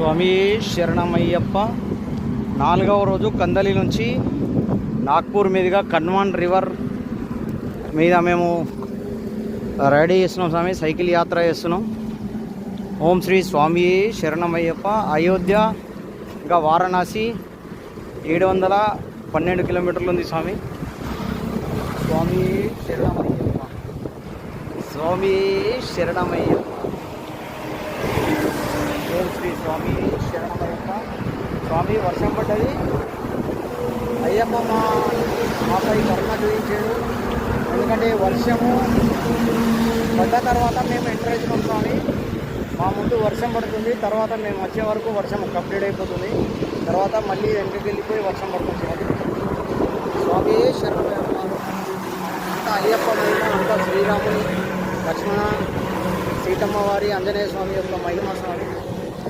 స్వామి శరణమయ్యప్ప. నాలుగవ రోజు కందలి నుంచి నాగ్పూర్ మీదుగా కన్వాన్ రివర్ మీద మేము రెడీ చేస్తున్నాం స్వామి సైకిల్ యాత్ర చేస్తున్నాం. ఓం శ్రీ స్వామి శరణమయ్యప్ప. అయోధ్య ఇంకా వారణాసి ఏడు వందల పన్నెండు కిలోమీటర్లు ఉంది స్వామి. స్వామి శరణమయ్యప్ప. స్వామి శరణమయ్యప్ప. శ్రీ స్వామి శరణమయ్యప్ప. స్వామి వర్షం పడ్డది. అయ్యప్ప మా మాపై కరుణ చూపించాడు. ఎందుకంటే వర్షము పడ్డ తర్వాత మేము ఎంటర్ అవుతున్నాం స్వామి. మా ముందు వర్షం పడుతుంది. తర్వాత మేము వచ్చే వరకు వర్షం కంప్లీట్ అయిపోతుంది. తర్వాత మళ్ళీ వెనక్కి వెళ్ళిపోయి వర్షం పడుతుంది. స్వామి స్వామి శరణమయ్యప్ప అయ్యప్ప మహిమ అంతా శ్రీరాముని లక్ష్మణ సీతమ్మ వారి ఆంజనేయ స్వామి యొక్క మహిమ స్వామి.